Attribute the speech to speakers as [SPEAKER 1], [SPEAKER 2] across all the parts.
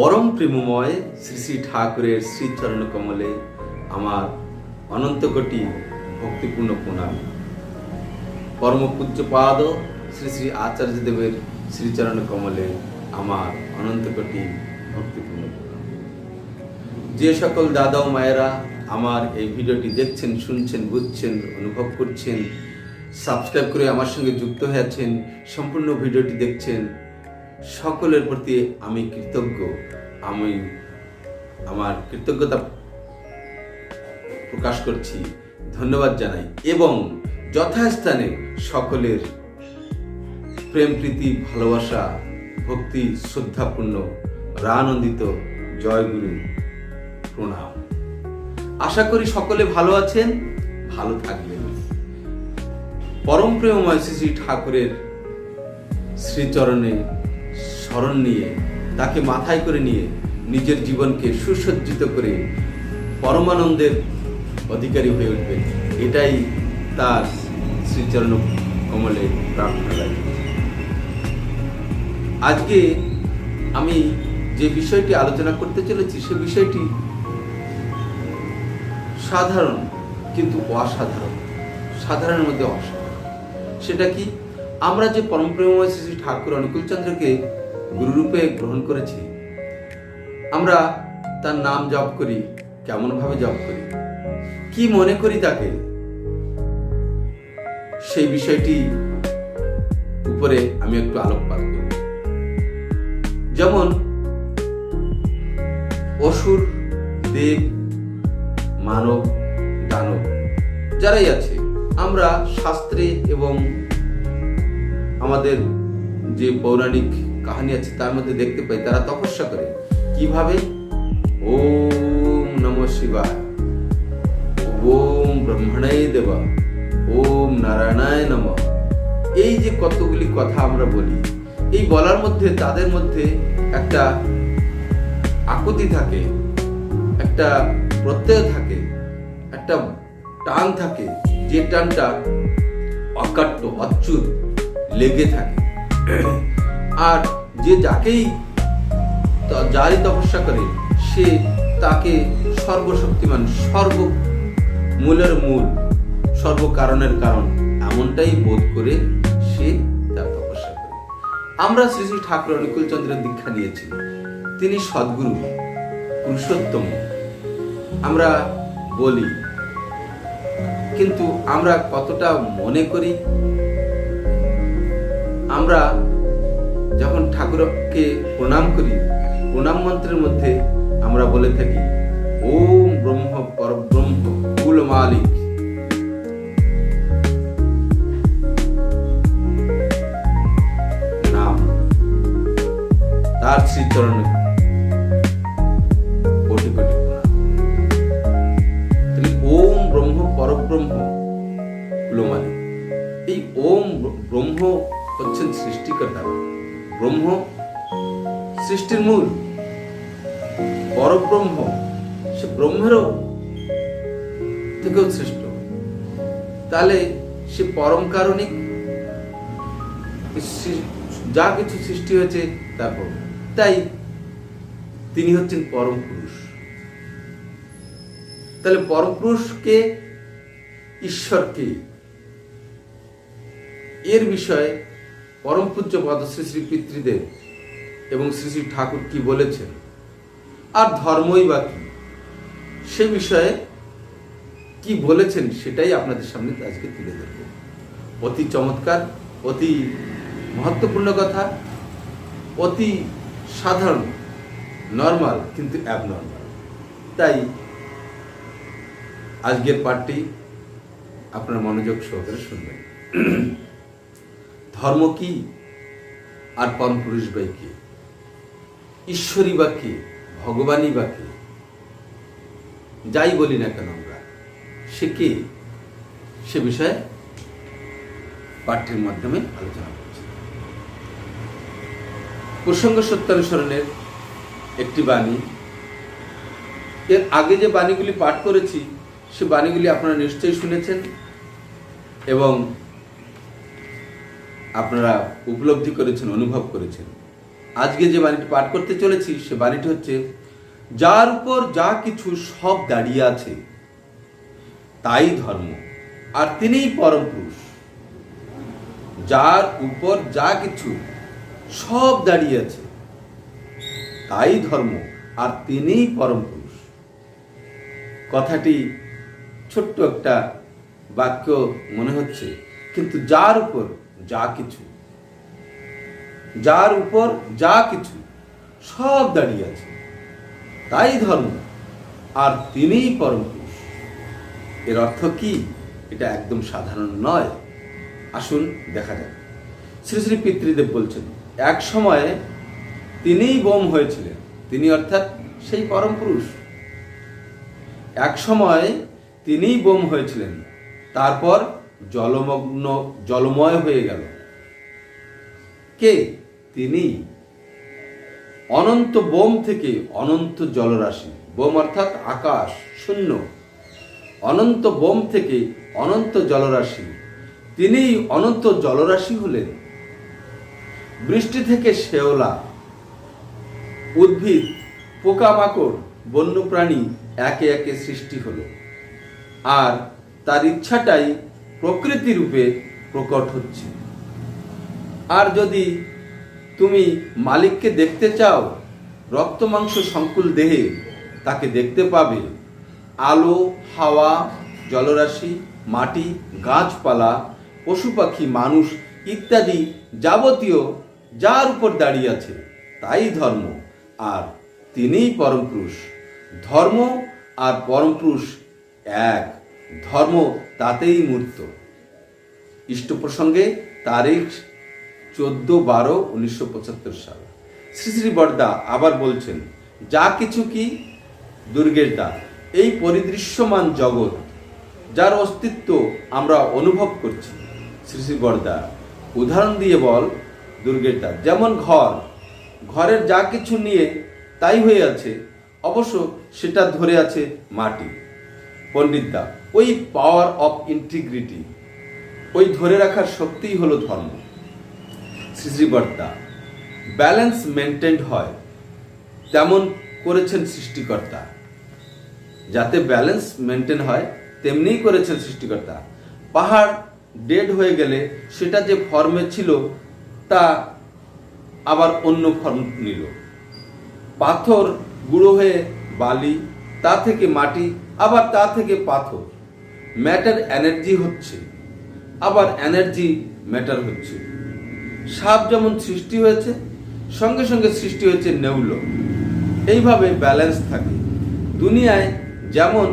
[SPEAKER 1] পরম প্রেমময় শ্রী শ্রী ঠাকুরের শ্রীচরণ কমলে আমার অনন্ত কোটি ভক্তিপূর্ণ প্রণাম। পরম পূজ্যপাদ শ্রী শ্রী আচার্যদেবের শ্রীচরণ কমলে আমার অনন্ত কোটি ভক্তিপূর্ণ প্রণাম। যে সকল দাদা ও মায়েরা আমার এই ভিডিওটি দেখছেন, শুনছেন, বুঝছেন, অনুভব করছেন, সাবস্ক্রাইব করে আমার সঙ্গে যুক্ত হয়ে আছেন, সম্পূর্ণ ভিডিওটি দেখছেন সকলের প্রতি আমি কৃতজ্ঞ। আমি আমার কৃতজ্ঞতা প্রকাশ করছি, ধন্যবাদ জানাই এবং যথাস্থানে সকলের প্রেম, প্রীতি, ভালোবাসা, ভক্তি, শ্রদ্ধাপূর্ণ রানন্দিত জয়গুরু প্রণাম। আশা করি সকলে ভালো আছেন, ভালো থাকবেন। পরম শ্রী শ্রী ঠাকুরের শ্রীচরণে স্মরণ নিয়ে, তাকে মাথায় করে নিয়ে নিজের জীবনকে সুসজ্জিত করে পরমানন্দের অধিকারী হয়ে উঠবে। এটাই তার শ্রীচরণ কমলে প্রার্থনা রাখি আজকে আমি যে বিষয়টি আলোচনা করতে চলেছি, সে বিষয়টি সাধারণ কিন্তু অসাধারণ। সাধারণের মধ্যে অসাধারণ। সেটা কি? আমরা যে পরমপ্রেমময় শ্রী ঠাকুর অনুকূলচন্দ্রকে গুরুরূপে গ্রহণ করেছি। আমরা তার নাম জপ করি, কেমনভাবে জপ করি, কি মনে করি তাকে, সেই বিষয়টি উপরে আমি একটু আলোকপাত করব যেমন, অসুর, দেব, মানব, দানব, যারাই আছে, আমরা শাস্ত্রে এবং আমাদের যে পৌরাণিক কাহিনী আছে, তার মধ্যে দেখতে পাই, তারা তপস্যা করে। কীভাবে? ওম নম শিবায়। ওম ব্রহ্মণায় দেবা। ওম নারায়ণায় নম। এই যে কতগুলি কথা আমরা বলি, এই বলার মধ্যে, তাদের মধ্যে একটা আকুতি থাকে, একটা প্রত্যয় থাকে, একটা টান থাকে, যে টানটা অকাট্য, অচ্যুত লেগে থাকে। আর যে যাকেই যারই তপস্যা করে, সে তাকে সর্বশক্তিমান, সর্ব মূলের মূল সর্বকারণের কারণ এমনটাই বোধ করে সে তার তপস্যা করে। আমরা শ্রী শ্রী ঠাকুর অনুকূলচন্দ্রের দীক্ষা নিয়েছি। তিনি সদ্গুরু, পুরুষোত্তম। আমরা বলি, কিন্তু আমরা কতটা মনে করি? আমরা যখন ঠাকুরকে প্রণাম করি, প্রণাম মন্ত্রের মধ্যে আমরা বলে থাকি, ওম ব্রহ্ম পরব্রহ্ম কুল মালিক। নাম। তার শ্রীচরণ মূল। পরব্রহ্ম, সে ব্রহ্মেরও থেকেও সৃষ্ট তাহলে সে পরম কারণিক? যা কিছু সৃষ্টি হয়েছে তারপর তাই তিনি হচ্ছেন পরম পুরুষ। তাহলে পরম পুরুষকে ঈশ্বরকে এর বিষয়ে পরম পূজ্য পদশ্রী শ্রী পিতৃদেব এবং শ্রী শ্রী ঠাকুর কি বলেছেন? আর ধর্মই বা কি? সে বিষয়ে কি বলেছেন সেটাই আপনাদের সামনে আজকে তুলে ধরব। অতি চমৎকার, অতি মহত্বপূর্ণ কথা, অতি সাধারণ নর্মাল কিন্তু অ্যাবনর্মাল তাই আজকের পাঠটি আপনার মনোযোগ সহকারে শুনবেন। ধর্ম কি? আর পরম পুরুষ বাই কে? ঈশ্বরী বা কে? ভগবানই বা কে? যাই বলি না কেন আমরা, সে কে? সে বিষয়ে পাঠ্যের মাধ্যমে আলোচনা করছি। প্রসঙ্গ সত্যানুসরণের একটি বাণী। এর আগে যে বাণীগুলি পাঠ করেছি, সে বাণীগুলি আপনারা নিশ্চয়ই শুনেছেন এবং আপনারা উপলব্ধি করেছেন, অনুভব করেছেন। আজকে যে বাণীটি পাঠ করতে চলেছি, সে বাণীটি হচ্ছে, যার উপর যা কিছু সব দাঁড়িয়ে আছে, তাই ধর্ম, আর তিনিই পরম পুরুষ। যার উপর যা কিছু সব দাঁড়িয়ে আছে, তাই ধর্ম, আর তিনিই পরম পুরুষ। কথাটি ছোট্ট একটা বাক্য মনে হচ্ছে, কিন্তু যার উপর যা কিছু যার উপর যা কিছু সব দাঁড়িয়ে আছে, তাই ধর্ম, আর তিনিই পরম পুরুষ। এর অর্থ কি? এটা একদম সাধারণ নয়। আসুন দেখা যাক। শ্রী শ্রী পিতৃদেব বলছেন, এক সময়ে তিনিই বোম হয়েছিলেন, তিনি অর্থাৎ সেই পরম পুরুষ। এক সময় তিনিই বোম হয়েছিলেন, তারপর জলমগ্ন, জলময় হয়ে গেল। কে? তিনি। অনন্ত বোম থেকে অনন্ত জলরাশি। বোম অর্থাৎ আকাশ, শূন্য। অনন্ত বোম থেকে অনন্ত জলরাশি। তিনি অনন্ত জলরাশি হলেন। বৃষ্টি থেকে শেওলা উদ্ভিদ, পোকামাকড়, বন্যপ্রাণী একে একে সৃষ্টি হলো। আর তার ইচ্ছাটাই প্রকৃতি রূপে প্রকট হচ্ছে। আর যদি তুমি মালিককে দেখতে চাও, রক্ত, মাংস, সংকুল দেহে, তাকে দেখতে পাবে। আলো, হাওয়া, জলরাশি, মাটি, গাছপালা, পশু পাখি, মানুষ ইত্যাদি যাবতীয় যার উপর দাঁড়িয়ে আছে, তাই ধর্ম। আর তিনিই পরম পুরুষ। ধর্ম আর পরম পুরুষ এক। ধর্ম তাতেই মূর্ত। ইষ্ট প্রসঙ্গে তারিখ চোদ্দ বারো উনিশশো পঁচাত্তর সাল। শ্রী শ্রী বর্দা আবার বলছেন, যা কিছু কি দুর্গের দা এই পরিদৃশ্যমান জগৎ, যার অস্তিত্ব আমরা অনুভব করছি। শ্রী শ্রী বর্দা, উদাহরণ দিয়ে বল দুর্গের দ্বার। যেমন ঘর, ঘরের যা কিছু নিয়ে তাই হয়ে আছে, অবশ্য সেটা ধরে আছে মাটি। পণ্ডিতদা ওই পাওয়ার অফ ইন্টিগ্রিটি ওই ধরে রাখার শক্তিই হলো ধর্ম। শ্রী ব্যালেন্স মেনটেন্ড হয়, তেমন করেছেন সৃষ্টিকর্তা। যাতে ব্যালেন্স মেনটেন হয়, তেমনিই করেছেন সৃষ্টিকর্তা। পাহাড় ডেড হয়ে গেলে সেটা যে ফর্মে ছিল, তা আবার অন্য ফর্ম নিল। পাথর গুঁড়ো হয়ে বালি, তা থেকে মাটি, আবার তা থেকে পাথর। ম্যাটার এনার্জি হচ্ছে, আবার এনার্জি ম্যাটার হচ্ছে। সাপ যেমন সৃষ্টি হয়েছে, সঙ্গে সঙ্গে সৃষ্টি হয়েছে নেউল। এইভাবে ব্যালেন্স থাকে। দুনিয়ায় যেমন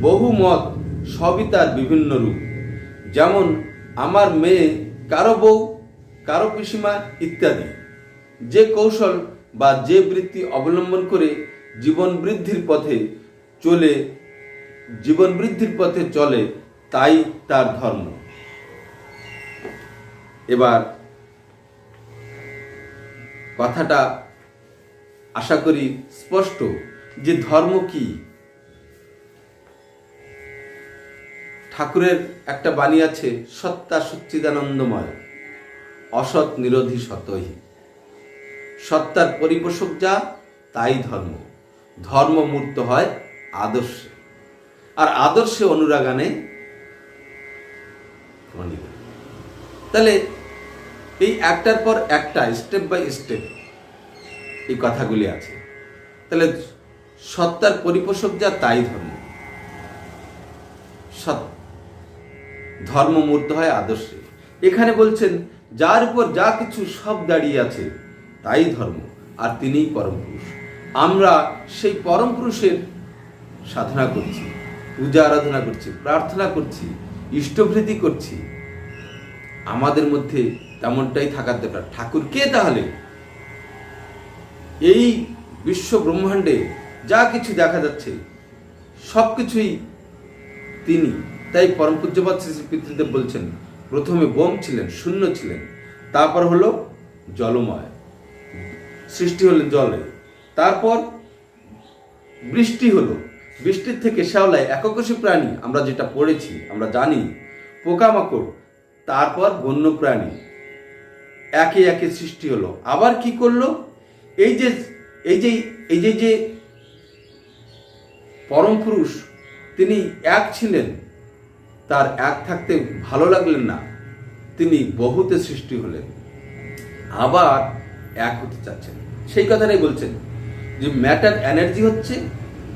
[SPEAKER 1] বহু মত, সবই তার বিভিন্ন রূপ। যেমন আমার মেয়ে, কারও বউ, কারও পিসিমা ইত্যাদি। যে কৌশল বা যে বৃত্তি অবলম্বন করে জীবন বৃদ্ধির পথে চলে, জীবন বৃদ্ধির পথে চলে, তাই তার ধর্ম। এবার কথাটা আশা করি স্পষ্ট যে ধর্ম কি? ঠাকুরের একটা বাণী আছে, সত্তা সচ্চিদানন্দময়, অসৎ নিরোধী সতই। সত্তার পরিপোষক যা, তাই ধর্ম। ধর্ম মূর্ত হয় আদর্শে। আর আদর্শে অনুরাগানে তাহলে এই একটার পর একটা স্টেপ বাই স্টেপ এই কথাগুলি আছে। তাহলে সত্তার পরিপোষক যা, তাই ধর্ম। ধর্ম মূর্ত হয় আদর্শে। এখানে বলছেন, যার উপর যা কিছু সব দাঁড়িয়ে আছে, তাই ধর্ম, আর তিনিই পরম পুরুষ। আমরা সেই পরম পুরুষের সাধনা করছি, পূজা আরাধনা করছি, প্রার্থনা করছি, ইষ্টভৃতি করছি। আমাদের মধ্যে তেমনটাই থাকার দরকার। ঠাকুর কে তাহলে? এই বিশ্ব ব্রহ্মাণ্ডে যা কিছু দেখা যাচ্ছে, সব কিছুই তিনি। তাই পরম পূজ্যপাত শ্রী পিতৃদেব বলছেন, প্রথমে বোম ছিলেন, শূন্য ছিলেন, তারপর হলো জলময়। সৃষ্টি হলেন জলে, তারপর বৃষ্টি হলো। বৃষ্টির থেকে শ্যাওলায় এককোষী প্রাণী, আমরা যেটা পড়েছি, আমরা জানি, পোকামাকড়, তারপর বন্য প্রাণী একে একে সৃষ্টি হলো। আবার কি করল? এই যে এই যে এই যে যে পরম পুরুষ, তিনি এক ছিলেন, তার এক থাকতে ভালো লাগলেন না, তিনি বহুতে সৃষ্টি হলেন, আবার এক হতে চাচ্ছেন। সেই কথাটাই বলছেন যে ম্যাটার এনার্জি হচ্ছে,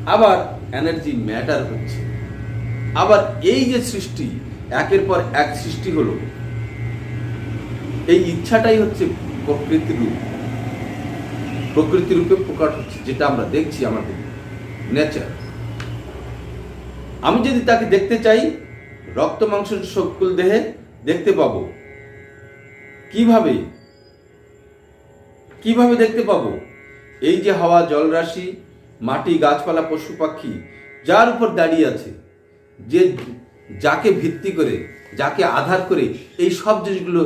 [SPEAKER 1] আবার এনার্জি ম্যাটার হচ্ছে। আবার এই যে সৃষ্টি, একের পর এক সৃষ্টি হলো এই ইচ্ছাটাই হচ্ছে প্রকৃতি রূপ। প্রকৃতি রূপে প্রকাশ হচ্ছে, যেটা আমরা দেখছি আমাদের নেচার আমি যদি তাকে দেখতে চাই, রক্ত, মাংস, শকুল দেহে দেখতে পাবো। কীভাবে? কীভাবে দেখতে পাবো? এই যে হাওয়া, জলরাশি, মাটি, গাছপালা, পশু, পাখি, যার উপর দাঁড়িয়ে আছে, যে যাকে ভিত্তি করে, যাকে আধার করে এই সব জিনিসগুলো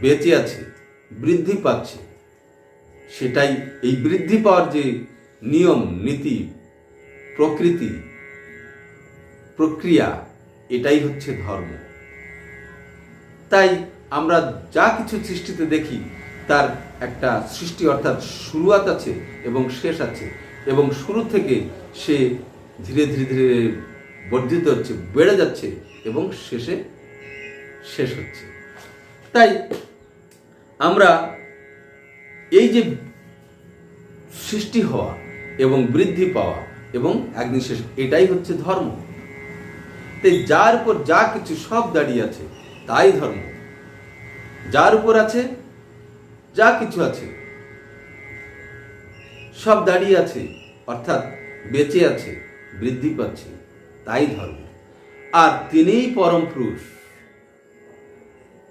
[SPEAKER 1] বেঁচে আছে, বৃদ্ধি পাচ্ছে। সেটাই এই বৃদ্ধি পাওয়ার যে নিয়ম, নীতি, প্রকৃতি, প্রক্রিয়া, এটাই হচ্ছে ধর্ম। তাই আমরা যা কিছু সৃষ্টিতে দেখি, তার একটা সৃষ্টি অর্থাৎ শুরুয়াত আছে এবং শেষ আছে এবং শুরু থেকে সে ধীরে ধীরে ধীরে বর্ধিত হচ্ছে, বেড়ে যাচ্ছে এবং শেষে শেষ হচ্ছে। তাই আমরা এই যে সৃষ্টি হওয়া এবং বৃদ্ধি পাওয়া এবং একদিন শেষ এটাই হচ্ছে ধর্ম। তাই যার উপর যা কিছু সব দাঁড়িয়ে আছে, তাই ধর্ম। যার উপর আছে, যা কিছু আছে, সব দাঁড়িয়ে আছে, অর্থাৎ বেঁচে আছে, বৃদ্ধি পাচ্ছে, তাই ধর্ম। আর তিনিই পরম পুরুষ।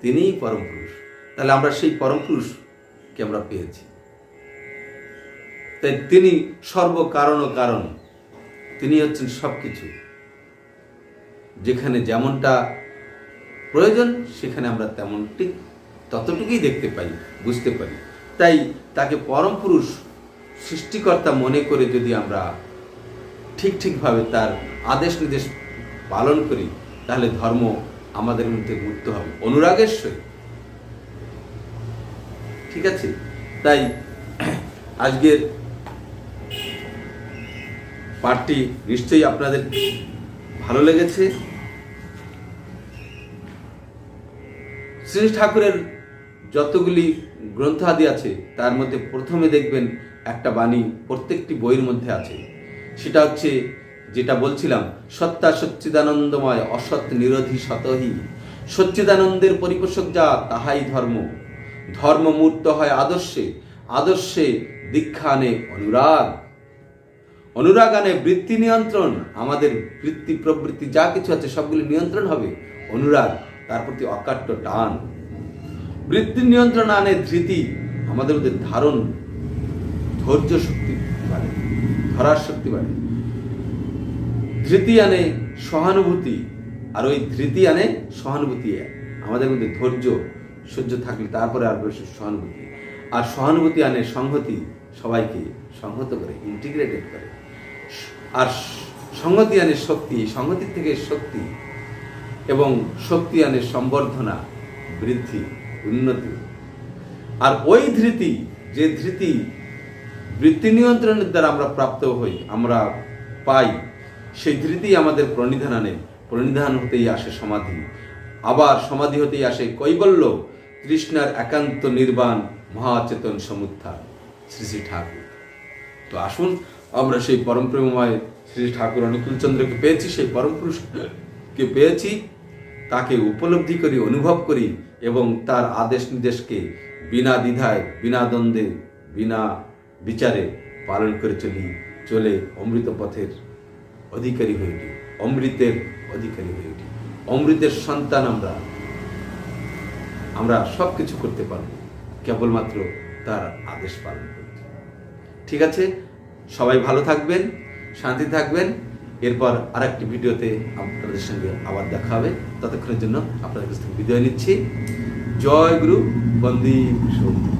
[SPEAKER 1] তিনিই পরম পুরুষ। তাহলে আমরা সেই পরম পুরুষকে আমরা পেয়েছি। তাই তিনি সর্বকারণ ও কারণ, তিনি হচ্ছেন সবকিছু। যেখানে যেমনটা প্রয়োজন, সেখানে আমরা তেমনটি ততটুকুই দেখতে পাই, বুঝতে পারি। তাই তাকে পরম পুরুষ, সৃষ্টিকর্তা মনে করে যদি আমরা ঠিক ঠিকভাবে তার আদেশ নির্দেশ পালন করি, তাহলে ধর্ম আমাদের মধ্যে মুক্ত হবে। অনুরাগের ঠিক আছে? তাই আজকের পাঠটি নিশ্চয়ই আপনাদের ভালো লেগেছে। শ্রী ঠাকুরের যতগুলি গ্রন্থ আদি আছে, তার মধ্যে প্রথমে দেখবেন একটা বাণী প্রত্যেকটি বইয়ের মধ্যে আছে। সেটা হচ্ছে যেটা বলছিলাম, সত্তা সচ্চিদানন্দময়, অসৎ নিরোধী শতহি সচ্চিদানন্দের পরিপোষক যা, তাহাই ধর্ম। ধর্ম মূর্ত হয় আদর্শে আদর্শে দীক্ষা আনে অনুরাগ। অনুরাগ আনে বৃত্তি নিয়ন্ত্রণ। আমাদের বৃত্তি, প্রবৃত্তি যা কিছু আছে, সবগুলি নিয়ন্ত্রণ হবে অনুরাগ, তার প্রতি অকাট্য টান। বৃত্তি নিয়ন্ত্রণ আনে ধৃতি, আমাদের মধ্যে ধারণ। ধৈর্য শক্তি বাড়ে, ধরার শক্তি বাড়ে। ধৃতি আনে সহানুভূতি, আর ওই ধৃতি আনে সহানুভূতি আমাদের মধ্যে ধৈর্য, সহ্য থাকলে তারপরে আর বেশি সহানুভূতি। আর সহানুভূতি আনে সংহতি, সবাইকে সংহত করে ইন্টিগ্রেটেড করে। আর সংহতি আনে শক্তি, সংহতির থেকে শক্তি এবং শক্তি আনে সম্বর্ধনা, বৃদ্ধি, উন্নতি। আর ওই ধৃতি, যে ধৃতি বৃত্তি নিয়ন্ত্রণের দ্বারা আমরা প্রাপ্ত হই, আমরা পাই সেই ধৃতি আমাদের প্রণিধান আনে প্রণিধান হতেই আসে সমাধি। আবার সমাধি হতেই আসে কৈবল্য কৃষ্ণার একান্ত নির্বাণ, মহাচেতন সমুত্থান শ্রী শ্রী ঠাকুর। তো আসুন, আমরা সেই পরম প্রেমময় শ্রী ঠাকুর অনুকূলচন্দ্রকে পেয়েছি, সেই পরম পুরুষকে পেয়েছি, তাকে উপলব্ধি করি, অনুভব করি এবং তার আদেশ নির্দেশকে বিনা দ্বিধায়, বিনা দ্বন্দ্বে, বিনা বিচারে পালন করে চলি, চলে অমৃত পথের অধিকারী হয়ে উঠি। অমৃতের অধিকারী হয়ে উঠি। অমৃতের সন্তান আমরা। আমরা সব কিছু করতে পারব। কেবলমাত্র তার আদেশ পালন করতে। ঠিক আছে? সবাই ভালো থাকবেন, শান্তি থাকবেন। এরপর আরেকটি ভিডিওতে আপনাদের সঙ্গে আবার দেখা হবে। ততক্ষণের জন্য আপনাদের কাছ থেকে বিদায় নিচ্ছি। জয় গুরু, বন্দী সৌন্দর্য